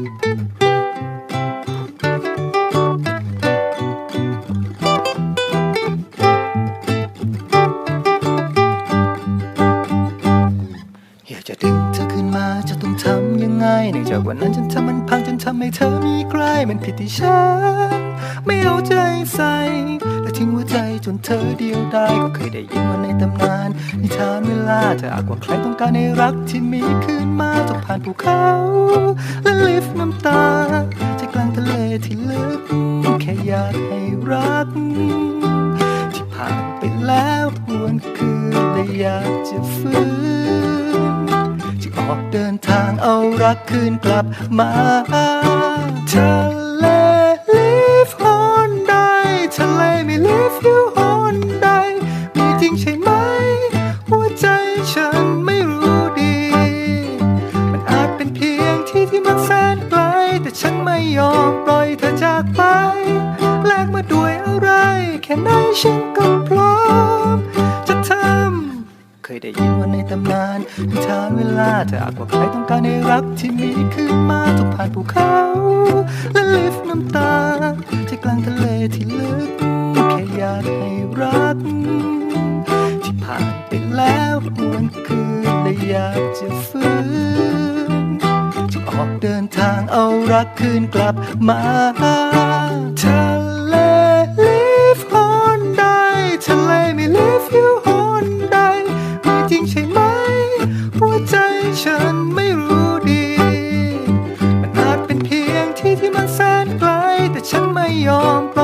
อยากจะดึงเธอขึ้นมาจะต้องทำยังไงเนื่องจากวันนั้นฉันทำมันพังจนทำให้เธอมีใครมันผิดที่ฉัน ไม่เอาใจใส่และทิ้งหัวใจจนเธอเดียวดายก็เคยได้ยินว่าในตำนานนิทานเวลาเธออากว่าใครต้องการในรักที่มีคื มาต้องผ่านภูเขา และลิฟต์น้ำตาใจกลางทะเลที่ลึก แค่อยากให้รัก ที่ผ่านไปแล้วหวนคืนและอยากจะฟื้นจะออกเดินทางเอารักคืนกลับมาทะเล live on ได้ทะเลไม่ live you on ได้มีจริงใช่ไหม ฉันไม่ยอมปล่อยเธอจากไป แลกมาด้วยอะไร แค่ไหนฉันก็พร้อม จะทำ เคยได้ยินว่าในตำนานนิทานเวลาเธออาจว่าใครต้องการในรักที่มีคืนมาต้องผ่านภูเขา และลิฟต์น้ำตาใจกลางทะเลที่ลึกแค่อยากให้รัก ที่ผ่านไปแล้วหวนคืนและอยากจะฟื้น ออกเดินทางเอารักคืนกลับมาทะเล live on ได้ทะเลไม่ leave you on ได้ไม่จริงใช่ไหม หัวใจฉันไม่รู้ดี มันอาจเป็นเพียงที่ที่มันแสนไกล แต่ฉันไม่ยอมป